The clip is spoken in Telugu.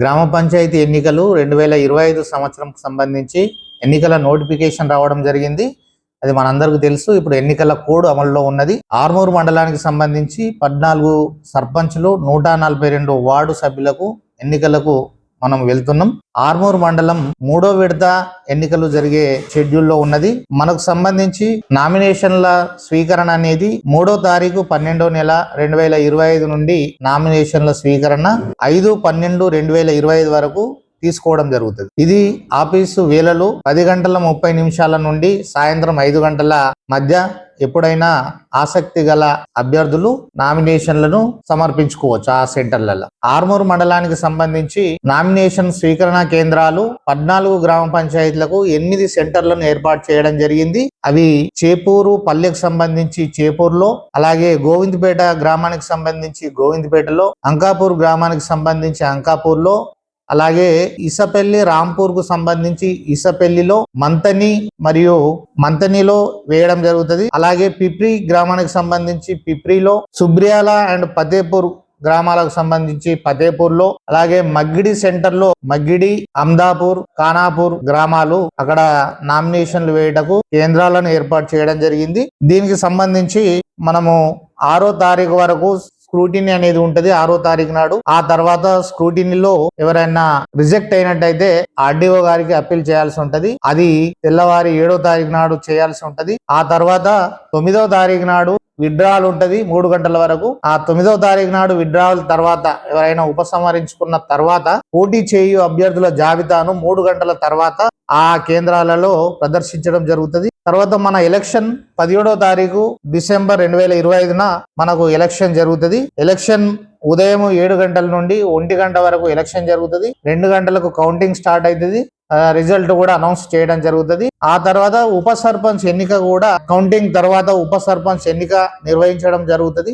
గ్రామ పంచాయతీ ఎన్నికలు రెండు వేల ఇరవై ఐదు సంవత్సరం సంబంధించి ఎన్నికల నోటిఫికేషన్ రావడం జరిగింది. అది మనందరికీ తెలుసు. ఇప్పుడు ఎన్నికల కోడ్ అమల్లో ఉన్నది. ఆర్మూరు మండలానికి సంబంధించి పద్నాలుగు సర్పంచ్లు నూట నలభై రెండు వార్డు సభ్యులకు ఎన్నికలకు మనం వెళ్తున్నాం. ఆర్మూర్ మండలం మూడో విడత ఎన్నికలు జరిగే షెడ్యూల్లో ఉన్నది. మనకు సంబంధించి నామినేషన్ల స్వీకరణ అనేది మూడో తారీఖు పన్నెండో నెల రెండు వేల ఇరవై ఐదు నుండి నామినేషన్ల స్వీకరణ ఐదు పన్నెండు రెండు వేల ఇరవై ఐదు వరకు తీసుకోవడం జరుగుతుంది. ఇది ఆఫీసు వేళలు పది గంటల ముప్పై నిమిషాల నుండి సాయంత్రం ఐదు గంటల మధ్య ఎప్పుడైనా ఆసక్తి గల అభ్యర్థులు నామినేషన్లను సమర్పించుకోవచ్చు ఆ సెంటర్లలో. ఆర్మూర్ మండలానికి సంబంధించి నామినేషన్ స్వీకరణ కేంద్రాలు పద్నాలుగు గ్రామ పంచాయతీలకు ఎనిమిది సెంటర్లను ఏర్పాటు చేయడం జరిగింది. అవి చేపూరు పల్లెకు సంబంధించి చేపూరులో అలాగే గోవిందపేట గ్రామానికి సంబంధించి గోవిందపేటలో అంకాపూర్ గ్రామానికి సంబంధించి అంకాపూర్లో అలాగే ఇసపెల్లి రాంపూర్కు సంబంధించి ఇసపెల్లిలో మంతని మరియు మంతనిలో వేయడం జరుగుతుంది. అలాగే పిప్రి గ్రామానికి సంబంధించి పిప్రిలో సుబ్రియాల అండ్ ఫతేపూర్ గ్రామాలకు సంబంధించి ఫతేపూర్లో అలాగే మగ్గిడి సెంటర్లో మగ్గిడి అమ్దాపూర్ ఖానాపూర్ గ్రామాలు అక్కడ నామినేషన్లు వేయటకు కేంద్రాలను ఏర్పాటు చేయడం జరిగింది. దీనికి సంబంధించి మనము ఆరో తారీఖు వరకు స్క్రూటినీ అనేది ఉంటది ఆరో తారీఖు నాడు. ఆ తర్వాత స్క్రూటినీలో ఎవరైనా రిజెక్ట్ అయినట్టయితే ఆర్డీఓ గారికి అప్పీల్ చేయాల్సి ఉంటది. అది తెల్లవారి ఏడో తారీఖు నాడు చేయాల్సి ఉంటది. ఆ తర్వాత తొమ్మిదో తారీఖు నాడు విడ్రావల్ ఉంటది మూడు గంటల వరకు. ఆ తొమ్మిదో తారీఖు నాడు విడ్రావల్ తర్వాత ఎవరైనా ఉపసంహరించుకున్న తర్వాత పోటీ చేయు అభ్యర్థుల జాబితాను మూడు గంటల తర్వాత ఆ కేంద్రాలలో ప్రదర్శించడం జరుగుతుంది. తర్వాత మన ఎలక్షన్ పదిహేడో తారీఖు డిసెంబర్ రెండు వేల ఇరవై ఐదున మనకు ఎలక్షన్ జరుగుతుంది. ఎలక్షన్ ఉదయం ఏడు గంటల నుండి ఒంటి గంట వరకు ఎలక్షన్ జరుగుతుంది. రెండు గంటలకు కౌంటింగ్ స్టార్ట్ అవుతుంది రిజల్ట్ కూడా అనౌన్స్ చేయడం జరుగుతుంది. ఆ తర్వాత ఉప సర్పంచ్ ఎన్నిక కూడా కౌంటింగ్ తర్వాత ఉప సర్పంచ్ ఎన్నిక నిర్వహించడం జరుగుతుంది.